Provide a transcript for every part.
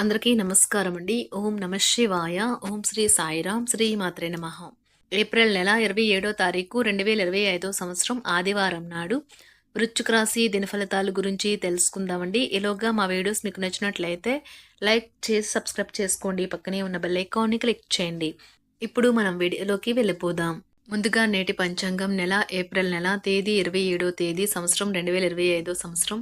అందరికీ నమస్కారం అండి. ఓం నమ శివాయ. ఓం శ్రీ సాయిరాం. శ్రీ మాత్రే నమ. ఏప్రిల్ నెల ఇరవై ఏడో తారీఖు రెండు వేల ఇరవై ఐదో సంవత్సరం ఆదివారం నాడు వృచ్చుక రాశి దినఫలితాల గురించి తెలుసుకుందామండి. ఈలోగా మా వీడియోస్ మీకు నచ్చినట్లయితే లైక్ చేసి సబ్స్క్రైబ్ చేసుకోండి. పక్కనే ఉన్న బెల్ ఐకాన్ని క్లిక్ చేయండి. ఇప్పుడు మనం వీడియోలోకి వెళ్ళిపోదాం. ముందుగా నేటి పంచాంగం నెల ఏప్రిల్ నెల తేదీ ఇరవై ఏడో తేదీ సంవత్సరం రెండు వేల ఇరవై ఐదో సంవత్సరం.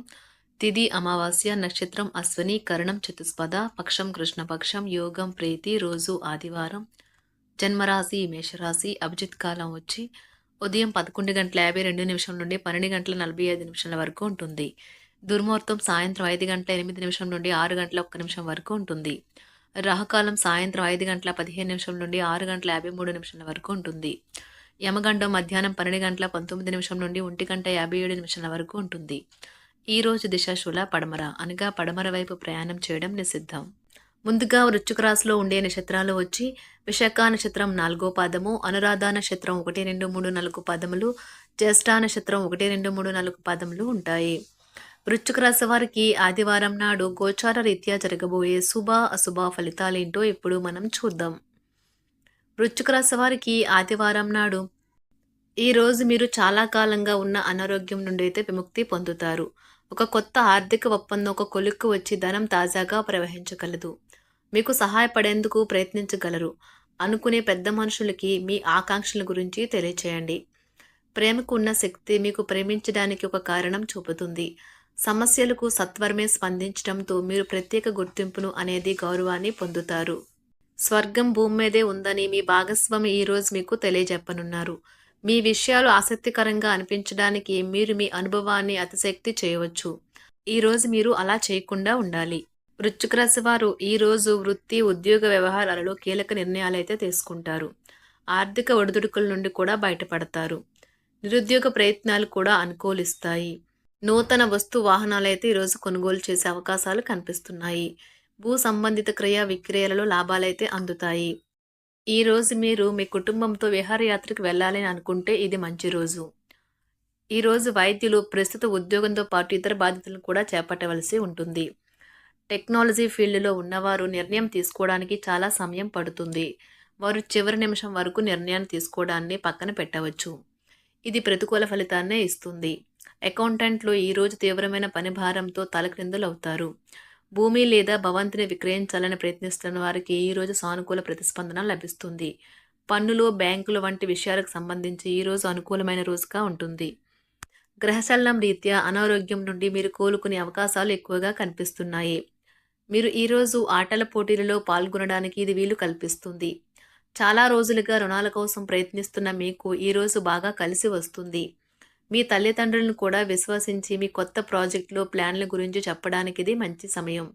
తిది అమావాస్య నక్షత్రం అశ్వని కరణం చతుస్పద పక్షం కృష్ణపక్షం యోగం ప్రీతి రోజు ఆదివారం. జన్మరాశి మేషరాశి అభిజిత్ కాలం వచ్చి ఉదయం పదకొండు గంటల యాభై రెండు నిమిషం నుండి పన్నెండు గంటల నలభై ఐదు నిమిషాల వరకు ఉంటుంది. దుర్ముహూర్తం సాయంత్రం ఐదు గంటల ఎనిమిది నిమిషం నుండి ఆరు గంటల ఒక్క నిమిషం వరకు ఉంటుంది. రాహుకాలం సాయంత్రం ఐదు గంటల పదిహేను నిమిషం నుండి ఆరు గంటల యాభై మూడు నిమిషాల వరకు ఉంటుంది. యమగండం మధ్యాహ్నం పన్నెండు గంటల పంతొమ్మిది నిమిషం నుండి ఒంటి గంట యాభై ఏడు నిమిషాల వరకు ఉంటుంది. ఈ రోజు దిశాశూల పడమర అనగా పడమర వైపు ప్రయాణం చేయడం నిషిద్ధం. ముందుగా వృశ్చిక రాశిలో ఉండే నక్షత్రాలు వచ్చి విశాఖ నక్షత్రం నాలుగో పాదము అనురాధ నక్షత్రం ఒకటి రెండు మూడు నాలుగు పాదములు జ్యేష్ఠ నక్షత్రం ఒకటి రెండు మూడు నాలుగు పాదములు ఉంటాయి. వృశ్చిక రాశి వారికి ఆదివారం నాడు గోచార రీత్యా జరగబోయే శుభ అశుభ ఫలితాలేంటో ఇప్పుడు మనం చూద్దాం. వృశ్చిక రాశి వారికి ఆదివారం నాడు ఈరోజు మీరు చాలా కాలంగా ఉన్న అనారోగ్యం నుండి అయితే విముక్తి పొందుతారు. ఒక కొత్త ఆర్థిక ఒప్పందం ఒక కొలుక్కు వచ్చి ధనం తాజాగా ప్రవహించగలదు. మీకు సహాయపడేందుకు ప్రయత్నించగలరు. అనుకునే పెద్ద మనుషులకి మీ ఆకాంక్షల గురించి తెలియచేయండి. ప్రేమకు ఉన్న శక్తి మీకు ప్రేమించడానికి ఒక కారణం చూపుతుంది. సమస్యలకు సత్వరమే స్పందించడంతో మీరు ప్రత్యేక గుర్తింపును అనేది గౌరవాన్ని పొందుతారు. స్వర్గం భూమి మీదే ఉందని మీ భాగస్వామి ఈరోజు మీకు తెలియజెప్పనున్నారు. మీ విషయాలు ఆసక్తికరంగా అనిపించడానికి మీరు మీ అనుభవాన్ని అతిశక్తి చేయవచ్చు. ఈరోజు మీరు అలా చేయకుండా ఉండాలి. వృశ్చిక రాశి వారు ఈరోజు వృత్తి ఉద్యోగ వ్యవహారాలలో కీలక నిర్ణయాలైతే తీసుకుంటారు. ఆర్థిక ఒడిదుడుకుల నుండి కూడా బయటపడతారు. నిరుద్యోగ ప్రయత్నాలు కూడా అనుకూలిస్తాయి. నూతన వస్తు వాహనాలైతే ఈరోజు కొనుగోలు చేసే అవకాశాలు కనిపిస్తున్నాయి. భూ సంబంధిత క్రయ విక్రయాలలో లాభాలైతే అందుతాయి. ఈ రోజు మీరు మీ కుటుంబంతో విహారయాత్రకు వెళ్ళాలని అనుకుంటే ఇది మంచి రోజు. ఈ రోజు వైద్యులు ప్రస్తుత ఉద్యోగంతో పాటు ఇతర బాధ్యతలను కూడా చేపట్టవలసి ఉంటుంది. టెక్నాలజీ ఫీల్డ్లో ఉన్నవారు నిర్ణయం తీసుకోవడానికి చాలా సమయం పడుతుంది. వారు చివరి నిమిషం వరకు నిర్ణయాన్ని తీసుకోవడాన్ని పక్కన పెట్టవచ్చు. ఇది ప్రతికూల ఫలితాన్నే ఇస్తుంది. అకౌంటెంట్లు ఈరోజు తీవ్రమైన పని భారంతో తలక్రిందులవుతారు. భూమి లేదా భవంతిని విక్రయించాలని ప్రయత్నిస్తున్న వారికి ఈరోజు సానుకూల ప్రతిస్పందన లభిస్తుంది. పన్నులు బ్యాంకులు వంటి విషయాలకు సంబంధించి ఈరోజు అనుకూలమైన రోజుగా ఉంటుంది. గ్రహచలనం రీత్యా అనారోగ్యం నుండి మీరు కోలుకునే అవకాశాలు ఎక్కువగా కనిపిస్తున్నాయి. మీరు ఈరోజు ఆటల పోటీలలో పాల్గొనడానికి ఇది వీలు కల్పిస్తుంది. చాలా రోజులుగా రుణాల కోసం ప్రయత్నిస్తున్న మీకు ఈరోజు బాగా కలిసి వస్తుంది. మీ తల్లిదండ్రులను కూడా విశ్వసించి మీ కొత్త ప్రాజెక్టులో ప్లాన్ల గురించి చెప్పడానికి ఇది మంచి సమయం.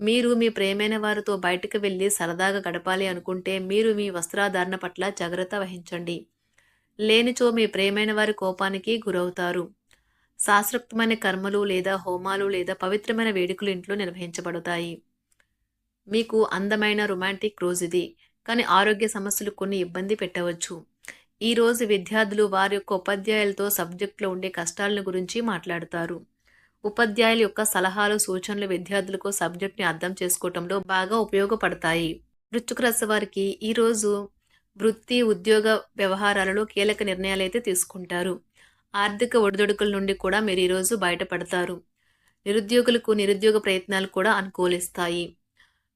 మీరు మీ ప్రేమైన వారితో బయటకు వెళ్ళి సరదాగా గడపాలి అనుకుంటే మీరు మీ వస్త్రాధారణ పట్ల జాగ్రత్త వహించండి. లేనిచో మీ ప్రేమైన వారి కోపానికి గురవుతారు. శాస్త్రోక్తమైన కర్మలు లేదా హోమాలు లేదా పవిత్రమైన వేడుకలు ఇంట్లో నిర్వహించబడతాయి. మీకు అందమైన రొమాంటిక్ రోజు ఇది. కానీ ఆరోగ్య సమస్యలు కొన్ని ఇబ్బంది పెట్టవచ్చు. ఈరోజు విద్యార్థులు వారి యొక్క ఉపాధ్యాయులతో సబ్జెక్టులో ఉండే కష్టాలను గురించి మాట్లాడతారు. ఉపాధ్యాయుల యొక్క సలహాలు సూచనలు విద్యార్థులకు సబ్జెక్ట్ని అర్థం చేసుకోవటంలో బాగా ఉపయోగపడతాయి. వృశ్చిక రాశి వారికి ఈరోజు వృత్తి ఉద్యోగ వ్యవహారాలలో కీలక నిర్ణయాలు అయితే తీసుకుంటారు. ఆర్థిక ఒడిదొడుకుల నుండి కూడా మీరు ఈరోజు బయటపడతారు. నిరుద్యోగులకు నిరుద్యోగ ప్రయత్నాలు కూడా అనుకూలిస్తాయి.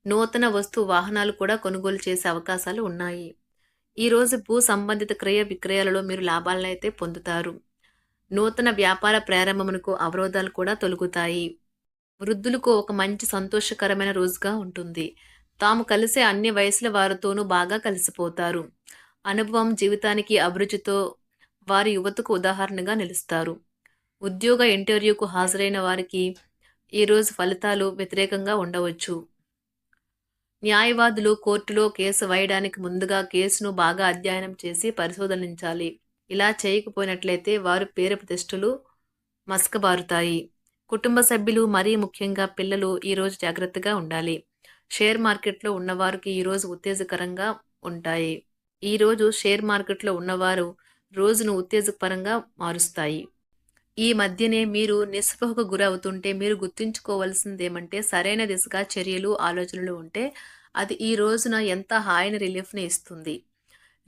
నూతన వస్తు వాహనాలు కూడా కొనుగోలు చేసే అవకాశాలు ఉన్నాయి. ఈరోజు భూ సంబంధిత క్రయ విక్రయాలలో మీరు లాభాలను అయితే పొందుతారు. నూతన వ్యాపార ప్రారంభమునకు అవరోధాలు కూడా తొలగుతాయి. వృద్ధులకు ఒక మంచి సంతోషకరమైన రోజుగా ఉంటుంది. తాము కలిసే అన్ని వయసుల వారితోనూ బాగా కలిసిపోతారు. అనుభవం జీవితానికి అభిరుచితో వారి యువతకు ఉదాహరణగా నిలుస్తారు. ఉద్యోగ ఇంటర్వ్యూకు హాజరైన వారికి ఈరోజు ఫలితాలు వ్యతిరేకంగా ఉండవచ్చు. న్యాయవాదులు కోర్టులో కేసు వేయడానికి ముందుగా కేసును బాగా అధ్యయనం చేసి పరిశోధనించాలి. ఇలా చేయకపోయినట్లయితే వారు పేరు ప్రతిష్టలు మసకబారుతాయి. కుటుంబ సభ్యులు మరీ ముఖ్యంగా పిల్లలు ఈరోజు జాగ్రత్తగా ఉండాలి. షేర్ మార్కెట్లో ఉన్నవారికి ఈరోజు ఉత్తేజకరంగా ఉంటాయి. ఈరోజు షేర్ మార్కెట్లో ఉన్నవారు రోజును ఉత్తేజకరంగా మారుస్తాయి. ఈ మధ్యనే మీరు నిస్పృహకు గురవుతుంటే మీరు గుర్తుంచుకోవాల్సింది ఏమంటే సరైన దిశగా చర్యలు ఆలోచనలు ఉంటే అది ఈ రోజున ఎంత హాయిని రిలీఫ్ని ఇస్తుంది.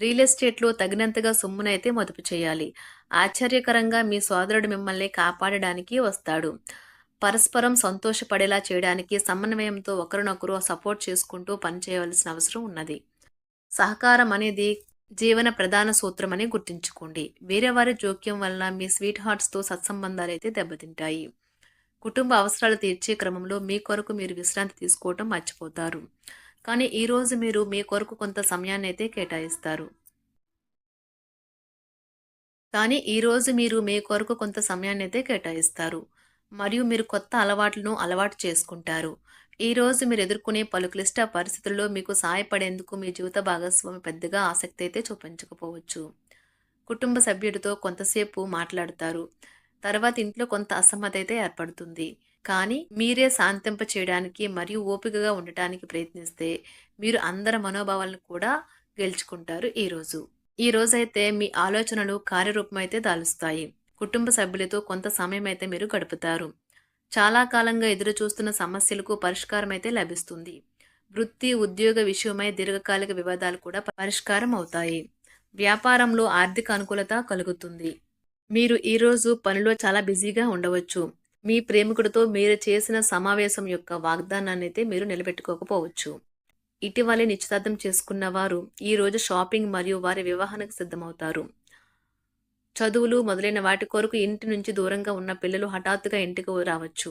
రియల్ ఎస్టేట్లో తగినంతగా సొమ్మునైతే మదుపు చేయాలి. ఆశ్చర్యకరంగా మీ సోదరుడు మిమ్మల్ని కాపాడడానికి వస్తాడు. పరస్పరం సంతోషపడేలా చేయడానికి సమన్వయంతో ఒకరినొకరు సపోర్ట్ చేసుకుంటూ పనిచేయవలసిన అవసరం ఉన్నది. సహకారం అనేది జీవన ప్రధాన సూత్రం అని గుర్తుంచుకోండి. వేరే వారి జోక్యం వలన మీ స్వీట్ హార్ట్స్తో సత్సంబంధాలు అయితే దెబ్బతింటాయి. కుటుంబ అవసరాలు తీర్చే క్రమంలో మీ కొరకు మీరు విశ్రాంతి తీసుకోవటం మర్చిపోతారు. కానీ ఈరోజు మీరు మీ కొరకు కొంత సమయాన్ని అయితే కేటాయిస్తారు. కానీ ఈరోజు మీరు మీ కొరకు కొంత సమయాన్ని అయితే కేటాయిస్తారు. మరియు మీరు కొత్త అలవాట్లను అలవాటు చేసుకుంటారు. ఈరోజు మీరు ఎదుర్కొనే పలు క్లిష్ట పరిస్థితుల్లో మీకు సహాయపడేందుకు మీ జీవిత భాగస్వామి పెద్దగా ఆసక్తి అయితే చూపించకపోవచ్చు. కుటుంబ సభ్యుడితో కొంతసేపు మాట్లాడతారు. తర్వాత ఇంట్లో కొంత అసమ్మతి అయితే ఏర్పడుతుంది. కానీ మీరే శాంతింప చేయడానికి మరియు ఓపికగా ఉండటానికి ప్రయత్నిస్తే మీరు అందరి మనోభావాలను కూడా గెలుచుకుంటారు ఈరోజు ఈ రోజైతే మీ ఆలోచనలు కార్యరూపం అయితే దాలుస్తాయి. కుటుంబ సభ్యులతో కొంత సమయం అయితే మీరు గడుపుతారు. చాలా కాలంగా ఎదురుచూస్తున్న సమస్యలకు పరిష్కారం అయితే లభిస్తుంది. వృత్తి ఉద్యోగ విషయమై దీర్ఘకాలిక వివాదాలు కూడా పరిష్కారం అవుతాయి. వ్యాపారంలో ఆర్థిక అనుకూలత కలుగుతుంది. మీరు ఈరోజు పనిలో చాలా బిజీగా ఉండవచ్చు. మీ ప్రేమికుడితో మీరు చేసిన సమావేశం యొక్క వాగ్దానాన్ని అయితే మీరు నిలబెట్టుకోకపోవచ్చు. ఇటీవలే నిశ్చితార్థం చేసుకున్న వారు ఈరోజు షాపింగ్ మరియు వారి వివాహానికి సిద్ధమవుతారు. చదువులు మొదలైన వాటి కొరకు ఇంటి నుంచి దూరంగా ఉన్న పిల్లలు హఠాత్తుగా ఇంటికి రావచ్చు.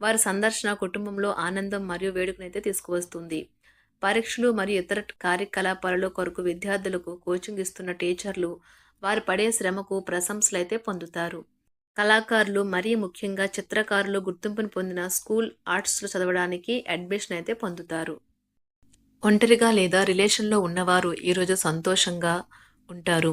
వారి సందర్శన కుటుంబంలో ఆనందం మరియు వేడుకనైతే తీసుకువస్తుంది. పరీక్షలు మరియు ఇతర కార్యకలాపాలలో కొరకు విద్యార్థులకు కోచింగ్ ఇస్తున్న టీచర్లు వారు పడే శ్రమకు ప్రశంసలు అయితే పొందుతారు. కళాకారులు మరీ ముఖ్యంగా చిత్రకారులు గుర్తింపును పొందిన స్కూల్ ఆర్ట్స్లో చదవడానికి అడ్మిషన్ అయితే పొందుతారు. ఒంటరిగా లేదా రిలేషన్లో ఉన్నవారు ఈరోజు సంతోషంగా ఉంటారు.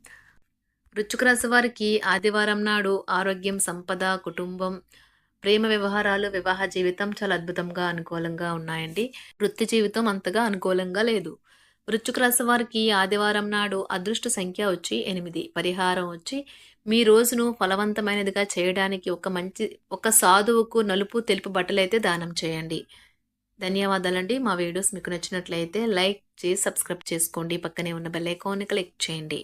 వృచ్చుక రాశి వారికి ఆదివారం నాడు ఆరోగ్యం సంపద కుటుంబం ప్రేమ వ్యవహారాలు వివాహ జీవితం చాలా అద్భుతంగా అనుకూలంగా ఉన్నాయండి. వృత్తి జీవితం అంతగా అనుకూలంగా లేదు. వృచ్చుక రాశి వారికి ఆదివారం నాడు అదృష్ట సంఖ్య వచ్చి ఎనిమిది. పరిహారం వచ్చి మీ రోజును ఫలవంతమైనదిగా చేయడానికి ఒక మంచి ఒక సాధువుకు నలుపు తెలుపు బట్టలైతే దానం చేయండి. ధన్యవాదాలండి. మా వీడియోస్ మీకు నచ్చినట్లయితే లైక్ చేసి సబ్స్క్రైబ్ చేసుకోండి. పక్కనే ఉన్న బెల్ ఐకాన్ని క్లిక్ చేయండి.